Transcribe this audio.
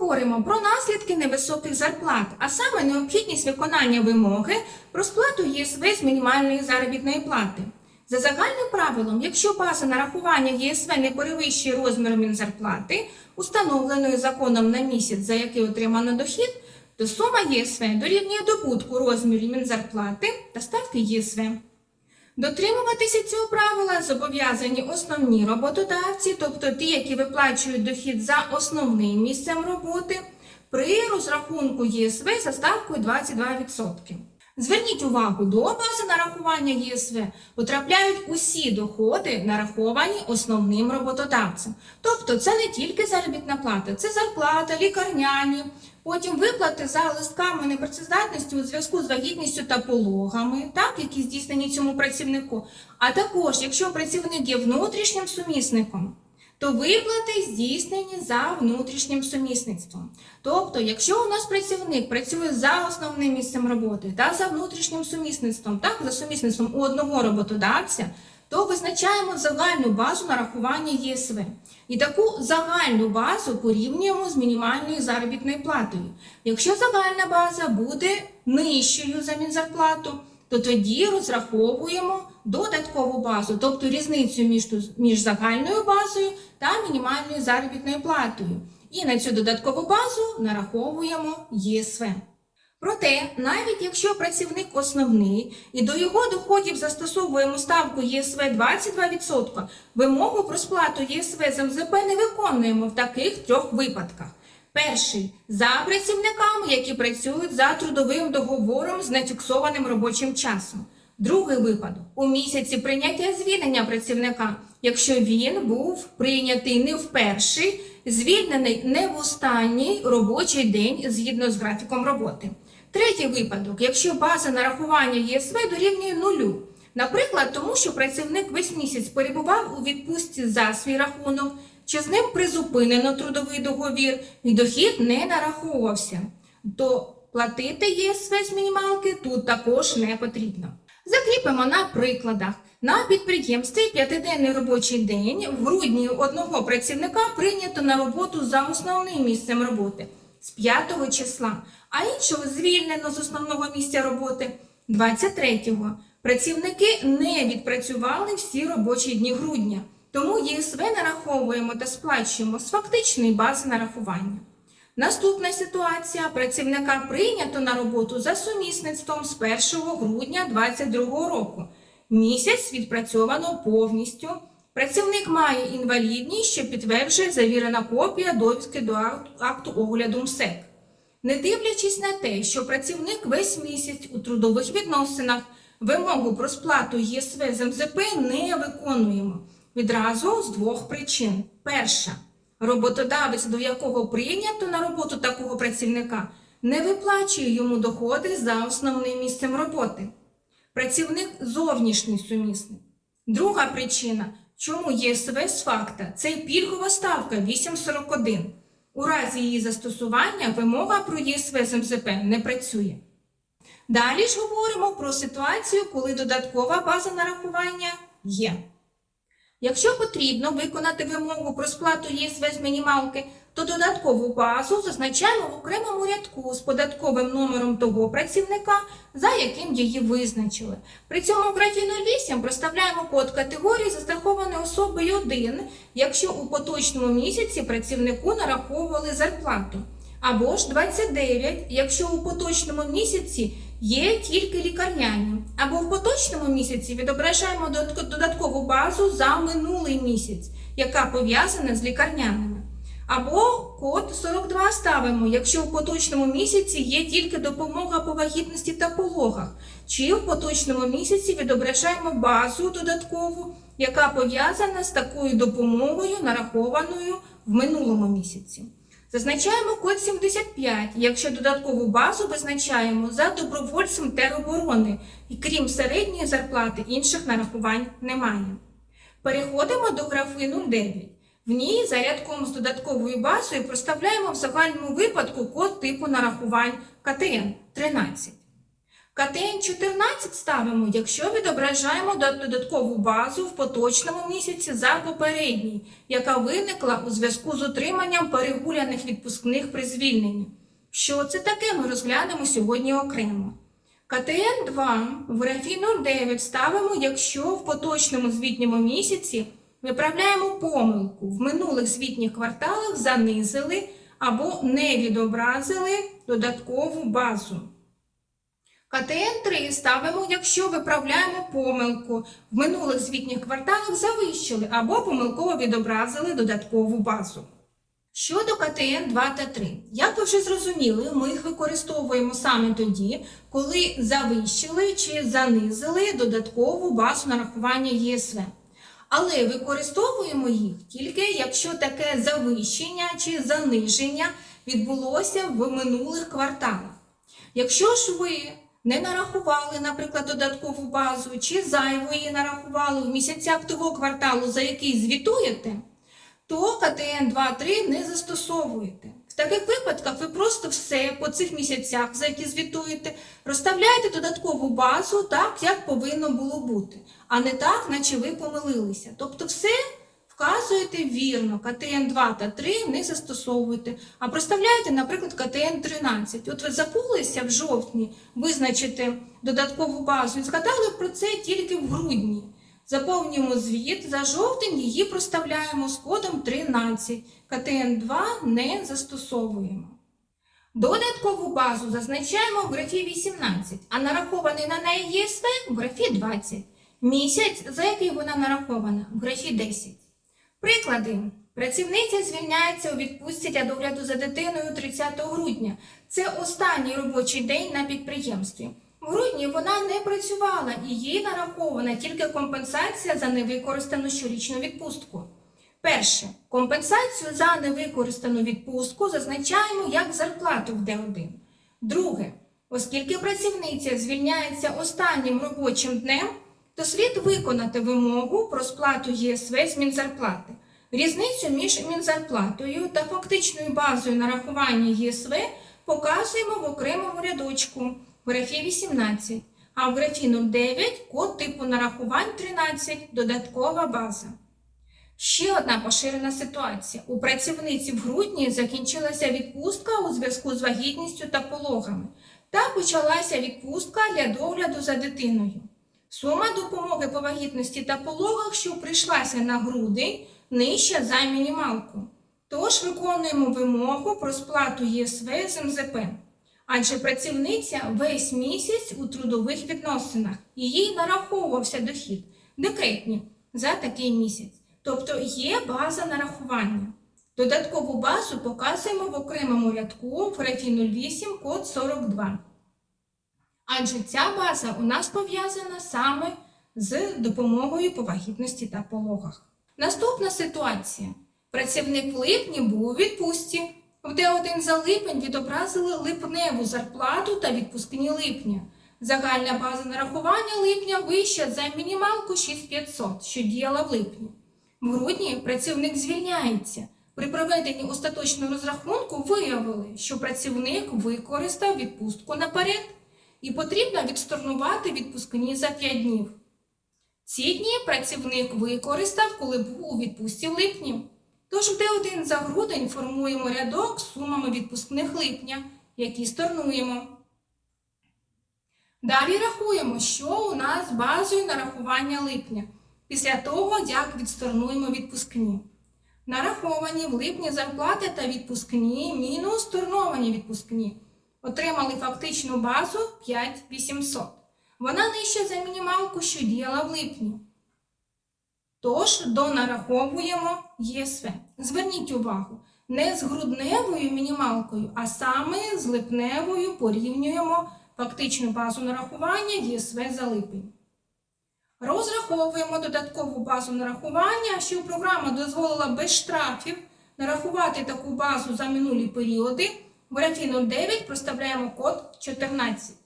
поговоримо про наслідки невисоких зарплат, а саме необхідність виконання вимоги про сплату ЄСВ з мінімальної заробітної плати. За загальним правилом, якщо база нарахування ЄСВ не перевищує розміру мінзарплати, установленої законом на місяць, за який отримано дохід, то сума ЄСВ дорівнює добутку розмірів мінзарплати та ставки ЄСВ. Дотримуватися цього правила зобов'язані основні роботодавці, тобто ті, які виплачують дохід за основним місцем роботи, при розрахунку ЄСВ за ставкою 22%. Зверніть увагу, до бази нарахування ЄСВ потрапляють усі доходи, нараховані основним роботодавцем. Тобто це не тільки заробітна плата, це зарплата, лікарняні, потім виплати за листками непрацездатності у зв'язку з вагітністю та пологами, так, які здійснені цьому працівнику. А також, якщо працівник є внутрішнім сумісником, то виплати здійснені за внутрішнім сумісництвом. Тобто, якщо у нас працівник працює за основним місцем роботи та за внутрішнім сумісництвом, так, за сумісництвом у одного роботодавця, то визначаємо загальну базу нарахування ЄСВ. І таку загальну базу порівнюємо з мінімальною заробітною платою. Якщо загальна база буде нижчою за мінзарплату, то тоді розраховуємо додаткову базу, тобто різницю між, між загальною базою та мінімальною заробітною платою. І на цю додаткову базу нараховуємо ЄСВ. Проте, навіть якщо працівник основний і до його доходів застосовуємо ставку ЄСВ 22%, вимогу про сплату ЄСВ з МЗП не виконуємо в таких трьох випадках. Перший за працівниками, які працюють за трудовим договором з нефіксованим робочим часом. Другий випадок у місяці прийняття звільнення працівника, якщо він був прийнятий не в перший, звільнений не в останній робочий день згідно з графіком роботи. Третій випадок, якщо база нарахування ЄСВ дорівнює нулю. Наприклад, тому що працівник весь місяць перебував у відпустці за свій рахунок, чи з ним призупинено трудовий договір і дохід не нараховувався, то платити ЄСВ з мінімалки тут також не потрібно. Закріпимо на прикладах. На підприємстві п'ятиденний робочий день в грудні одного працівника прийнято на роботу за основним місцем роботи з 5 числа, а іншого звільнено з основного місця роботи 23-го. Працівники не відпрацювали всі робочі дні грудня, тому ЄСВ нараховуємо та сплачуємо з фактичної бази нарахування. Наступна ситуація працівника прийнято на роботу за сумісництвом з 1 грудня 2022 року. Місяць відпрацьовано повністю. Працівник має інвалідність, що підтверджує завірена копія довідки до акту огляду МСЕК. Не дивлячись на те, що працівник весь місяць у трудових відносинах вимогу про сплату ЄСВ з МЗП не виконуємо відразу з двох причин. Перша роботодавець, до якого прийнято на роботу такого працівника, не виплачує йому доходи за основним місцем роботи. Працівник зовнішній сумісник. Друга причина, чому ЄСВ з факта це пільгова ставка 841. У разі її застосування вимога про ЄСВ з МЗП не працює. Далі ж говоримо про ситуацію, коли додаткова база нарахування є. Якщо потрібно виконати вимогу про сплату ЄСВ з мінімалки, то додаткову базу зазначаємо в окремому рядку з податковим номером того працівника, за яким її визначили. При цьому в графі 08 проставляємо код категорії застрахованої особи 1, якщо у поточному місяці працівнику нараховували зарплату. Або ж 29, якщо у поточному місяці є тільки лікарняні. Або в поточному місяці відображаємо додаткову базу за минулий місяць, яка пов'язана з лікарняними. Або код 42 ставимо, якщо в поточному місяці є тільки допомога по вагітності та пологах, чи в поточному місяці відображаємо базу додаткову, яка пов'язана з такою допомогою, нарахованою в минулому місяці. Зазначаємо код 75, якщо додаткову базу визначаємо за добровольцем тероборони, і крім середньої зарплати інших нарахувань немає. Переходимо до графи 09. В ній за рядком з додатковою базою проставляємо в загальному випадку код типу нарахувань КТН 13. КТН 14 ставимо, якщо відображаємо додаткову базу в поточному місяці за попередній, яка виникла у зв'язку з отриманням перегуляних відпускних при звільненні. Що це таке, ми розглянемо сьогодні окремо. КТН 2 в графі 09 ставимо, якщо в поточному звітньому місяці виправляємо помилку в минулих звітніх кварталах занизили або не відобразили додаткову базу. КТН 3 ставимо, якщо виправляємо помилку в минулих звітніх кварталах завищили або помилково відобразили додаткову базу. Щодо КТН 2 та 3, як ви вже зрозуміли, ми їх використовуємо саме тоді, коли завищили чи занизили додаткову базу нарахування ЄСВ. Але використовуємо їх тільки якщо таке завищення чи заниження відбулося в минулих кварталах. Якщо ж ви не нарахували, наприклад, додаткову базу чи зайву її нарахували в місяцях того кварталу, за який звітуєте, то КТН 2.3 не застосовуєте. В таких випадках ви просто все по цих місяцях, за які звітуєте, розставляєте додаткову базу так, як повинно було бути, а не так, наче ви помилилися. Тобто все вказуєте вірно, КТН 2 та 3 не застосовуєте, а проставляєте, наприклад, КТН 13. От ви забулися в жовтні визначити додаткову базу і згадали про це тільки в грудні. Заповнюємо звіт, за жовтень її проставляємо з кодом 13. КТН 2 не застосовуємо. Додаткову базу зазначаємо в графі 18, а нарахований на неї ЄСВ в графі 20. Місяць, за який вона нарахована, в графі 10. Приклади. Працівниця звільняється у відпустці для догляду за дитиною 30 грудня. Це останній робочий день на підприємстві. В грудні вона не працювала і їй нарахована тільки компенсація за невикористану щорічну відпустку. Перше. Компенсацію за невикористану відпустку зазначаємо як зарплату в Д1. Друге. Оскільки працівниця звільняється останнім робочим днем, то слід виконати вимогу про сплату ЄСВ з Мінзарплати. Різницю між Мінзарплатою та фактичною базою нарахування ЄСВ показуємо в окремому рядочку в графі 18, а в графі 09 код типу нарахувань 13 додаткова база. Ще одна поширена ситуація. У працівниці в грудні закінчилася відпустка у зв'язку з вагітністю та пологами, та почалася відпустка для догляду за дитиною. Сума допомоги по вагітності та пологах, що прийшлася на грудень, нижча за мінімалку. Тож виконуємо вимогу про сплату ЄСВ з МЗП. Адже працівниця весь місяць у трудових відносинах і їй нараховувався дохід декретні за такий місяць. Тобто є база нарахування. Додаткову базу показуємо в окремому рядку в графі 08 код 42. Адже ця база у нас пов'язана саме з допомогою по вагітності та пологах. Наступна ситуація. Працівник в липні був у відпустці. В Д1 за липень відобразили липневу зарплату та відпускні липня. Загальна база нарахування липня вища за мінімалку 6500, що діяла в липні. В грудні працівник звільняється. При проведенні остаточного розрахунку виявили, що працівник використав відпустку наперед і потрібно відсторнувати відпускні за 5 днів. Ці дні працівник використав, коли був у відпустці в липні. Тож в Д1 за грудень формуємо рядок з сумами відпускних липня, які сторнуємо. Далі рахуємо, що у нас базою нарахування липня, після того, як відсторнуємо відпускні. Нараховані в липні зарплати та відпускні мінус сторновані відпускні. Отримали фактичну базу 5800. Вона нижча за мінімалку, що діяла в липні. Тож донараховуємо ЄСВ. Зверніть увагу, не з грудневою мінімалкою, а саме з липневою порівнюємо фактичну базу нарахування ЄСВ за липень. Розраховуємо додаткову базу нарахування, щоб програма дозволила без штрафів нарахувати таку базу за минулі періоди. В графі 09 проставляємо код 14.